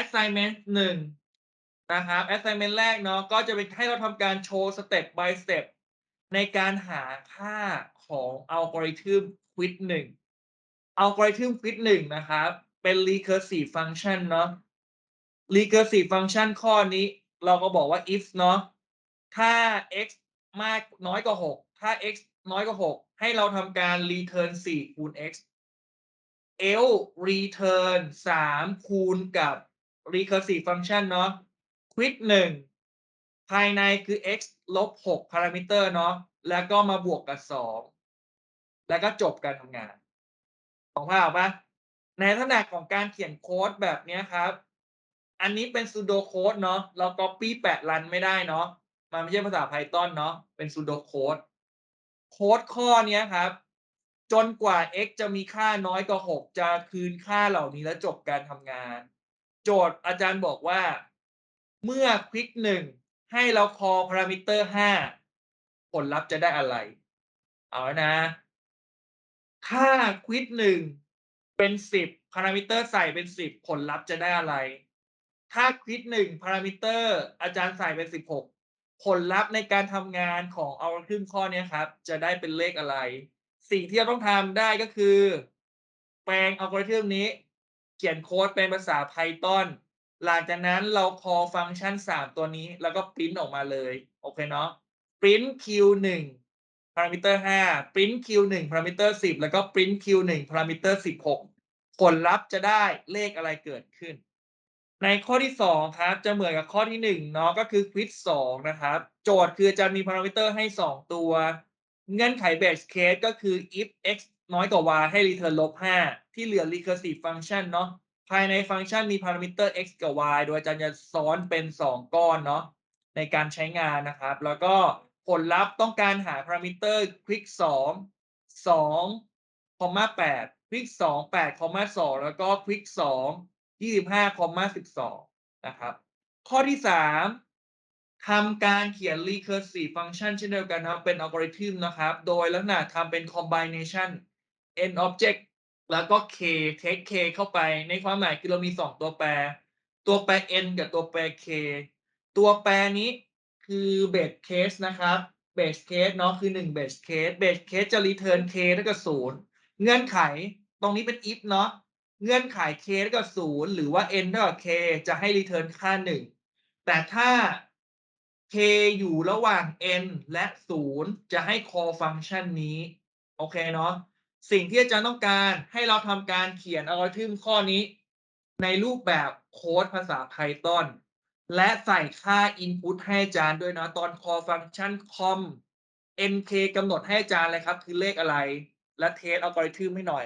assignment หนึ่งนะครับ assignment แรกเนาะก็จะเป็นให้เราทำการโชว์ step by step ในการหาค่าของอัลกอริทึม quiz หนึ่งอัลกอริทึม quiz หนึ่งนะครับ เป็น recursive function เนาะ recursive function ข้อนี้เราก็บอกว่า if เนาะถ้า x มากน้อยกว่า 6 ถ้า x น้อยกว่า 6 ให้เราทำการ return 4 คูณ x else return 3 คูณกับ recursive function เนาะ quiz 1ภายในคือ x ลบ6พารามิเตอร์เนาะแล้วก็มาบวกกับ2แล้วก็จบการทำงานของภาพปะในลักษณะของการเขียนโค้ดแบบนี้ครับ อันนี้เป็น pseudo code เนาะเรา copy แปะรันไม่ได้เนาะมันไม่ใช่ภาษา Python เนาะเป็น pseudo code โค้ดข้อนี้ครับ จนกว่า x จะมีค่าน้อยกว่า6จะคืนค่าเหล่านี้แล้วจบการทำงาน โจทย์อาจารย์บอกว่า เมื่อคลิกหนึ่งให้เรา call พารามิเตอร์5ผลลัพธ์จะได้อะไร เอาแล้วนะ ถ้าควิดหนึ่งเป็นสิบพารามิเตอร์ใส่เป็นสิบผลลัพธ์จะได้อะไร ถ้าควิดหนึ่งพารามิเตอร์อาจารย์ใส่เป็นสิบหกผลลัพธ์ในการทำงานของอัลกอริทึมข้อนี้ครับ จะได้เป็นเลขอะไร สิ่งที่เราต้องทำได้ก็คือ แปลงอัลกอริทึมนี้ เขียนโค้ดเป็นภาษา Python หลังจากนั้นเรา call ฟังก์ชัน 3 ตัวนี้ แล้วก็ปริ้นออกมาเลย โอเคเนาะ print q1 พารามิเตอร์5 print q1 พารามิเตอร์10 แล้วก็ print q1 พารามิเตอร์16 ผลลัพธ์จะได้เลขอะไรเกิดขึ้น ในข้อที่ 2 ครับ จะเหมือนกับข้อที่1เนาะก็คือควิด2นะครับ โจทย์คือจะมีพารามิเตอร์ให้ 2 ตัว เงื่อนไข base case ก็คือ if x น้อยกว่า y ให้ return ลบ5ที่เหลือ recursive function เนาะภายในฟังก์ชันมีพารามิเตอร์ x กับ y โดยอาจารย์จะซ้อนเป็น 2 ก้อนเนาะในการใช้งานนะครับ แล้วก็ผลลัพธ์ต้องการหาพารามิเตอร์ quick 2 2คอมมา8 quick 2 8คอมมา2แล้วก็ quick 2 25คอมมา12นะครับ ข้อที่ 3 ทำการเขียน recursive function เช่นเดียวกันนะครับ เป็นอัลกอริทึมนะครับ โดยลักษณะทำเป็น combination n object แล้วก็ k take k เข้าไป ในความหมายคือเรามี 2 ตัวแปร ตัวแปร n กับตัวแปร k ตัวแปรนี้คือ base case นะครับ base case เนาะคือ 1 base case base case จะ return k เท่ากับ0เงื่อนไขตรงนี้เป็น if เนาะเงื่อนไข k เท่ากับ0หรือว่า n เท่ากับ k จะให้ return ค่า 1 แต่ถ้า k อยู่ระหว่าง n และ 0 จะให้ call ฟังก์ชันนี้ โอเคเนาะสิ่งที่อาจารย์ต้องการให้เราทำการเขียนอัลกอริทึมข้อนี้ ในรูปแบบโค้ดภาษา Python และใส่ค่า input ให้อาจารย์ด้วยนะตอน call function com nk กำหนดให้อาจารย์เลยครับ คือเลขอะไร และเทสอัลกอริทึมให้หน่อย